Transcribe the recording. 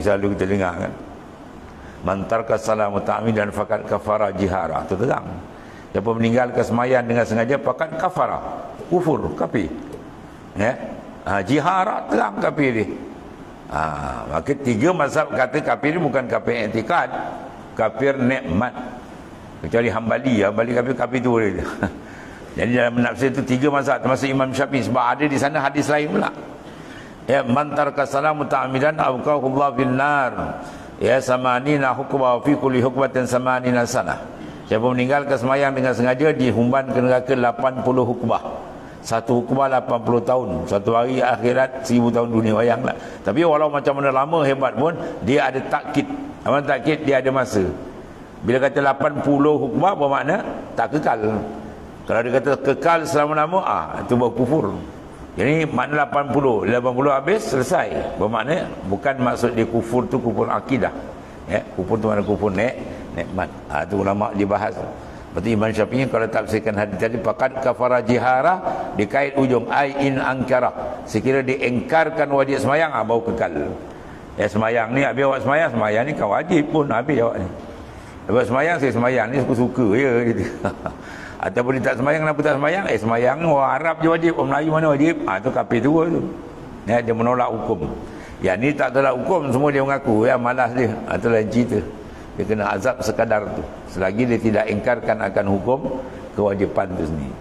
selalu kita dengar kan. Mantar salam ta'mi dan fakat kafara jihara. Itu terang. Siapa meninggalkan semayan dengan sengaja fakat kafara. Kufur kafir. Ya? Ha, jihara terang kafir dia. Ha, maka tiga mazhab kata kafir bukan kafir etikad kafir nikmat. Kecuali hambali hambali kafir kafir tu jadi dalam menafsir itu tiga mazhab termasuk Imam Syafi'i. Sebab ada di sana hadis lain pula ya mantar kasalamu ta'amidan awqahullah bin nar ya samanina hukma fi kulli hukmatin samanina sana Siapa meninggalkan semayang dengan sengaja dihumban ke neraka 80 hukbah. Satu hukbah 80 tahun. Satu hari akhirat 1000 tahun dunia bayanglah. Tapi walau macam mana lama hebat pun dia ada takkit. Apa takkit dia ada masa. Bila kata 80 hukbah bermakna tak kekal. Kalau dia kata kekal selama-lama ah itu baru kufur. Jadi makna 80, 80 habis selesai. Bermakna bukan maksud dia kufur tu kufur akidah. Ya, kufur tu mana kufur nek nikmat. Ha, itu ulama dibahas. Berarti Imam Syafi'i kalau tafsirkan hadis tadi fakat kafara jihara dikait ujung ai in angkara. Sekira diengkarkan wajib semayang ah kekal. Ya semayang ni habis awak semayang semayang ni kau wajib pun habis awak ni. Lepas semayang saya semayang ni suka-suka ya gitu. Ataupun dia tak semayang kenapa tak semayang? Eh semayang ni orang Arab je wajib, orang Melayu mana wajib? Ah tu kafir tu tu. Ya dia menolak hukum. Ya ni tak tolak hukum semua dia mengaku ya malas dia. Ah tu lain cerita dia kena azab sekadar tu selagi dia tidak ingkarkan akan hukum kewajipan itu sendiri